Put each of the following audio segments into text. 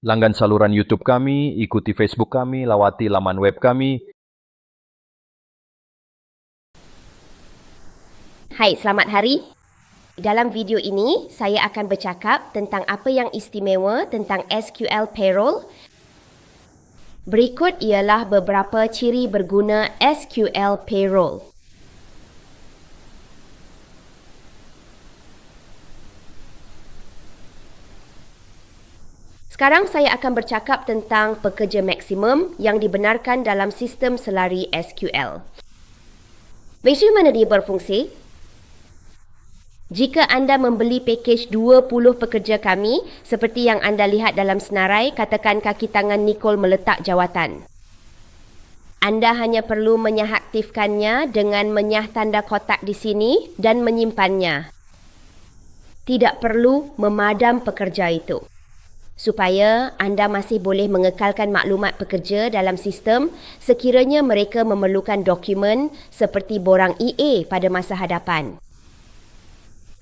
Langgan saluran YouTube kami, ikuti Facebook kami, lawati laman web kami. Hai, selamat hari. Dalam video ini, saya akan bercakap tentang apa yang istimewa tentang SQL Payroll. Berikut ialah beberapa ciri berguna SQL Payroll. Sekarang saya akan bercakap tentang pekerja maksimum yang dibenarkan dalam sistem selari SQL. Macam mana dia berfungsi? Jika anda membeli pakej 20 pekerja kami, seperti yang anda lihat dalam senarai, katakan kaki tangan Nicole meletak jawatan. Anda hanya perlu menyahaktifkannya dengan menyah tanda kotak di sini dan menyimpannya. Tidak perlu memadam pekerja itu. Supaya anda masih boleh mengekalkan maklumat pekerja dalam sistem sekiranya mereka memerlukan dokumen seperti borang EA pada masa hadapan.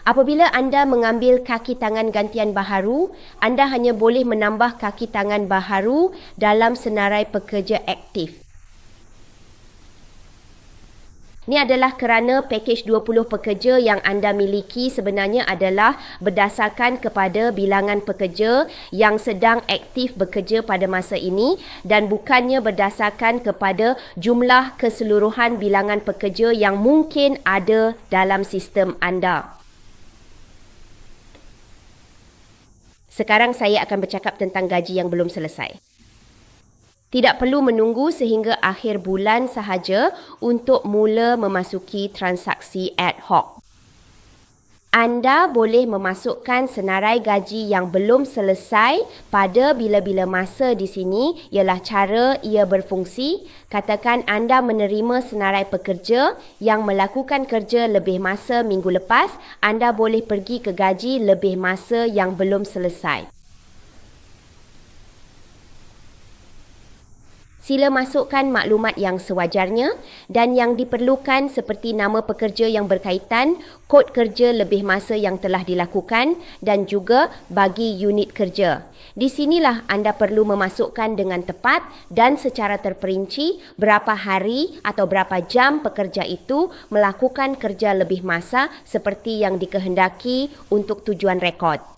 Apabila anda mengambil kaki tangan gantian baharu, anda hanya boleh menambah kaki tangan baharu dalam senarai pekerja aktif. Ini adalah kerana pakej 20 pekerja yang anda miliki sebenarnya adalah berdasarkan kepada bilangan pekerja yang sedang aktif bekerja pada masa ini dan bukannya berdasarkan kepada jumlah keseluruhan bilangan pekerja yang mungkin ada dalam sistem anda. Sekarang saya akan bercakap tentang gaji yang belum selesai. Tidak perlu menunggu sehingga akhir bulan sahaja untuk mula memasuki transaksi ad hoc. Anda boleh memasukkan senarai gaji yang belum selesai pada bila-bila masa di sini ialah cara ia berfungsi. Katakan anda menerima senarai pekerja yang melakukan kerja lebih masa minggu lepas, anda boleh pergi ke gaji lebih masa yang belum selesai. Sila masukkan maklumat yang sewajarnya dan yang diperlukan seperti nama pekerja yang berkaitan, kod kerja lebih masa yang telah dilakukan dan juga bagi unit kerja. Di sinilah anda perlu memasukkan dengan tepat dan secara terperinci berapa hari atau berapa jam pekerja itu melakukan kerja lebih masa seperti yang dikehendaki untuk tujuan rekod.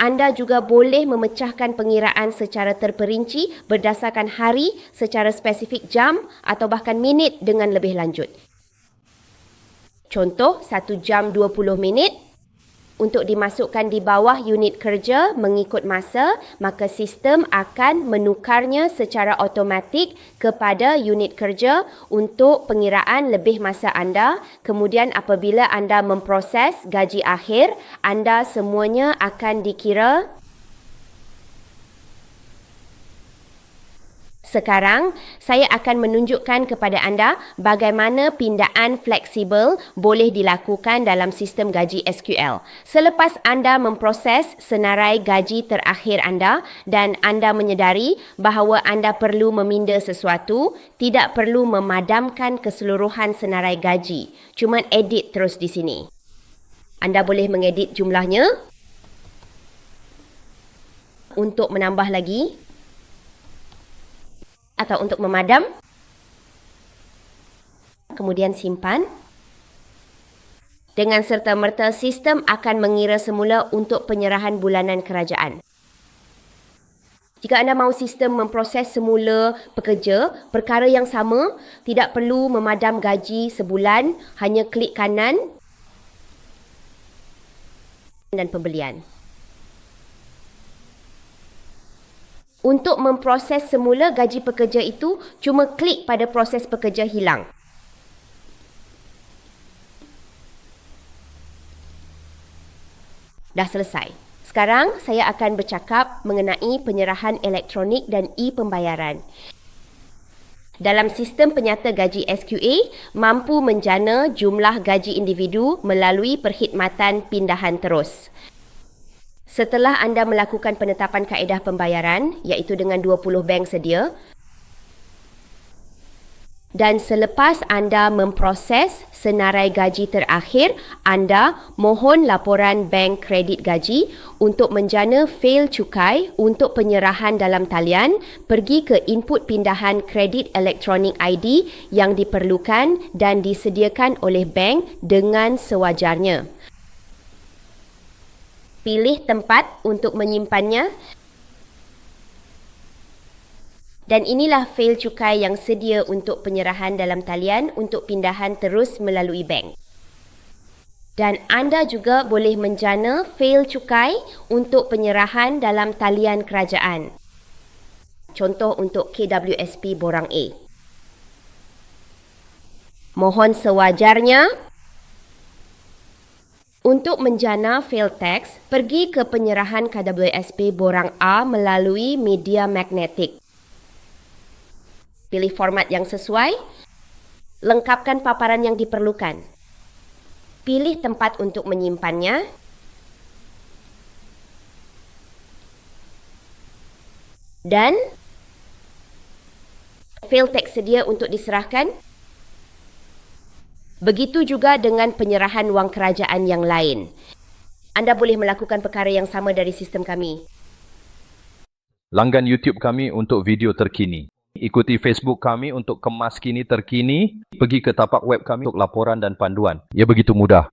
Anda juga boleh memecahkan pengiraan secara terperinci berdasarkan hari secara spesifik jam atau bahkan minit dengan lebih lanjut. Contoh, 1 jam 20 minit untuk dimasukkan di bawah unit kerja mengikut masa, maka sistem akan menukarnya secara automatik kepada unit kerja untuk pengiraan lebih masa anda. Kemudian apabila anda memproses gaji akhir, anda semuanya akan dikira Sekarang, saya akan menunjukkan kepada anda bagaimana pindaan fleksibel boleh dilakukan dalam sistem gaji SQL. Selepas anda memproses senarai gaji terakhir anda dan anda menyedari bahawa anda perlu meminda sesuatu, tidak perlu memadamkan keseluruhan senarai gaji. Cuma edit terus di sini. Anda boleh mengedit jumlahnya untuk menambah lagi atau untuk memadam. Kemudian simpan. Dengan serta-merta sistem akan mengira semula untuk penyerahan bulanan kerajaan. Jika anda mahu sistem memproses semula pekerja, perkara yang sama, tidak perlu memadam gaji sebulan, hanya klik kanan dan pembelian. Untuk memproses semula gaji pekerja itu, cuma klik pada proses pekerja hilang. Dah selesai. Sekarang saya akan bercakap mengenai penyerahan elektronik dan e-pembayaran. Dalam sistem penyata gaji SQA, mampu menjana jumlah gaji individu melalui perkhidmatan pindahan terus. Setelah anda melakukan penetapan kaedah pembayaran, iaitu dengan 20 bank sedia, dan selepas anda memproses senarai gaji terakhir, anda mohon laporan bank kredit gaji untuk menjana fail cukai untuk penyerahan dalam talian, pergi ke input pindahan kredit elektronik ID yang diperlukan dan disediakan oleh bank dengan sewajarnya. Pilih tempat untuk menyimpannya dan inilah fail cukai yang sedia untuk penyerahan dalam talian untuk pindahan terus melalui bank. Dan anda juga boleh menjana fail cukai untuk penyerahan dalam talian kerajaan. Contoh untuk KWSP Borang A. Mohon sewajarnya untuk menjana fail tax, pergi ke penyerahan KWSP Borang A melalui media magnetik pilih format yang sesuai, lengkapkan paparan yang diperlukan. Pilih tempat untuk menyimpannya. Dan fail tax sedia untuk diserahkan. Begitu juga dengan penyerahan wang kerajaan yang lain. Anda boleh melakukan perkara yang sama dari sistem kami. Langgan YouTube kami untuk video terkini. Ikuti Facebook kami untuk kemas kini terkini. Pergi ke tapak web kami untuk laporan dan panduan. Ia begitu mudah.